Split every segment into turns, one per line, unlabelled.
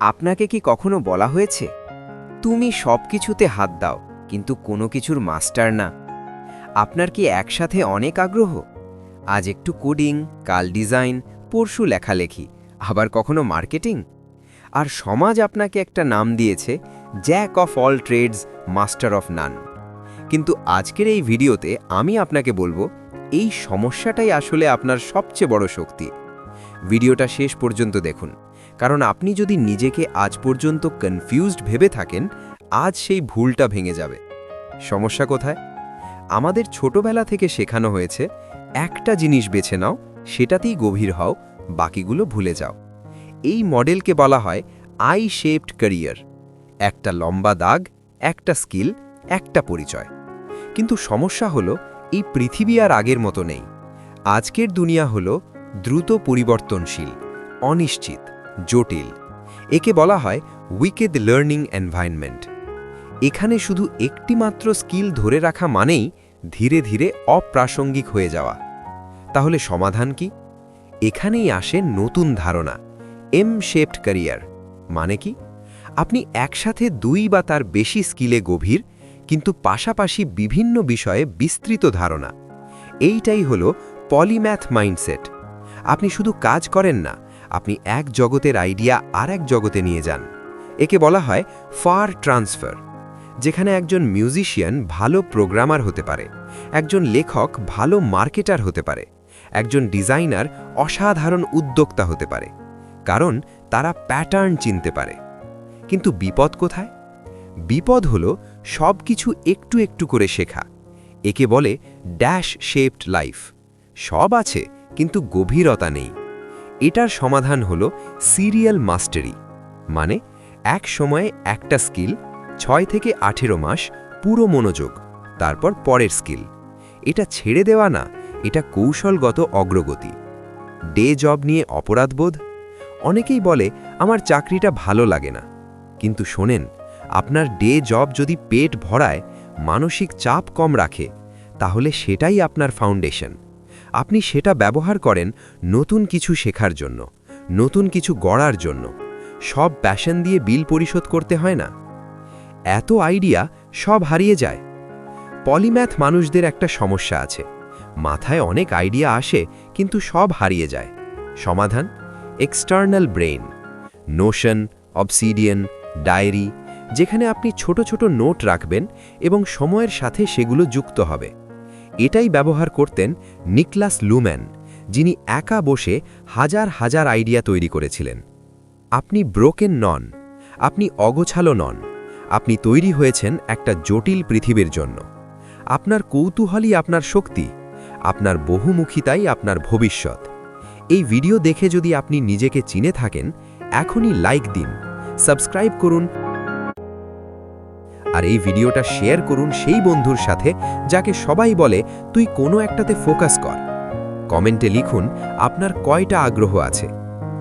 আপনাকে কি কখনো বলা হয়েছে? তুমি সব কিছুতে হাত দাও, কিন্তু কোনো কিছুর মাস্টার না। আপনার কি একসাথে অনেক আগ্রহ? আজ একটু কোডিং, কাল ডিজাইন, পরশু লেখালেখি, আবার কখনো মার্কেটিং? আর সমাজ আপনাকে একটা নাম দিয়েছে, jack of all trades, master of none. কিন্তু আজকের এই ভিডিওতে আমি আপনাকে বলব, এই সমস্যাটাই আসলে আপনার সবচেয়ে বড় শক্তি। ভিডিওটা শেষ পর্যন্ত দেখুন। কারণ আপনি যদি নিজেকে আজ পর্যন্ত কনফিউজড ভেবে থাকেন, আজ সেই ভুলটা ভেঙে যাবে। সমস্যা কোথায়? আমাদের ছোটবেলা থেকে শেখানো হয়েছে, একটা জিনিস বেছে নাও, সেটাতেই গভীর হও, বাকিগুলো ভুলে যাও। এই মডেলকে বলা হয় আই শেপড ক্যারিয়ার একটা লম্বা দাগ, একটা স্কিল একটা পরিচয়। কিন্তু সমস্যা হলো, এই পৃথিবী আর আগের মতো নেই। আজকের দুনিয়া হলো দ্রুত পরিবর্তনশীল, অনিশ্চিত। জটিল। একে বলা হয় উইকেড লার্নিং এনভায়রনমেন্ট এখানে শুধু একটি মাত্র স্কিল ধরে রাখা মানেই ধীরে ধীরে অপ্রাসঙ্গিক হয়ে যাওয়া। তাহলে সমাধান কি? এখানেই আসে নতুন ধারণা এম শেপড ক্যারিয়ার মানে কি? আপনি একসাথে দুই বা তার বেশি স্কিলে গভীর, কিন্তু পাশাপাশি বিভিন্ন বিষয়ে বিস্তৃত ধারণা। এইটাই হল পলিম্যাথ মাইন্ডসেট আপনি শুধু কাজ করেন না আপনি এক জগতের আইডিয়া আর এক জগতে নিয়ে যান। একে বলা হয় ফার ট্রান্সফার যেখানে একজন মিউজিশিয়ান ভালো প্রোগ্রামার হতে পারে, একজন লেখক ভালো মার্কেটার হতে পারে, একজন ডিজাইনার অসাধারণ উদ্যোক্তা হতে পারে, কারণ তারা প্যাটার্ন চিনতে পারে। কিন্তু বিপদ কোথায়? বিপদ হল সব কিছু একটু একটু করে শেখা, একে বলে ড্যাশ শেপড লাইফ সব আছে, কিন্তু গভীরতা নেই। এটার সমাধান হল সিরিয়াল মাস্টারি মানে এক সময়ে একটা স্কিল, ছয় থেকে আঠেরো মাস পুরো মনোযোগ, তারপর পরের স্কিল। এটা ছেড়ে দেওয়া না, এটা কৌশলগত অগ্রগতি। ডে জব নিয়ে অপরাধবোধ? অনেকেই বলে, আমার চাকরিটা ভালো লাগে না। কিন্তু শোনেন, আপনার ডে জব যদি পেট ভরায়, মানসিক চাপ কম রাখে, তাহলে সেটাই আপনার ফাউন্ডেশন। আপনি সেটা ব্যবহার করেন নতুন কিছু শেখার জন্য, নতুন কিছু গড়ার জন্য। সব প্যাশন দিয়ে বিল পরিশোধ করতে হয় না। এত আইডিয়া সব হারিয়ে যায়। পলিম্যাথ মানুষদের একটা সমস্যা আছে। মাথায় অনেক আইডিয়া আসে, কিন্তু সব হারিয়ে যায়। সমাধান? External brain Notion Obsidian diary যেখানে আপনি ছোট ছোট নোট রাখবেন এবং সময়ের সাথে সেগুলো যুক্ত হবে। এটাই ব্যবহার করতেন নিকলাস লুম্যান, যিনি একা বসে হাজার হাজার আইডিয়া তৈরি করেছিলেন। আপনি ব্রোকেন নন, আপনি অগোছালো নন, আপনি তৈরি হয়েছেন একটা জটিল পৃথিবীর জন্য। আপনার কৌতূহলই আপনার শক্তি, আপনার বহুমুখিতাই আপনার ভবিষ্যৎ। এই ভিডিও দেখে যদি আপনি নিজেকে চিনে থাকেন, এখনই লাইক দিন, সাবস্ক্রাইব করুন আর এই ভিডিওটা শেয়ার করুন সেই বন্ধুর সাথে যাকে সবাই বলে তুই কোনো একটাতে ফোকাস কর। কমেন্টে লিখুন, আপনার কয়টা আগ্রহ আছে?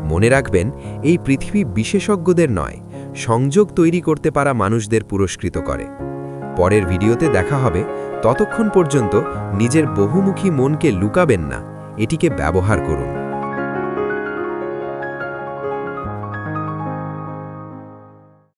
মনে রাখবেন, এই পৃথিবী বিশেষজ্ঞদের নয়, সংযোগ তৈরি করতে পারা মানুষদের পুরস্কৃত করে। পরের ভিডিওতে দেখা হবে, ততক্ষণ পর্যন্ত নিজের বহুমুখী মনকে লুকাবেন না, এটিকে ব্যবহার করুন।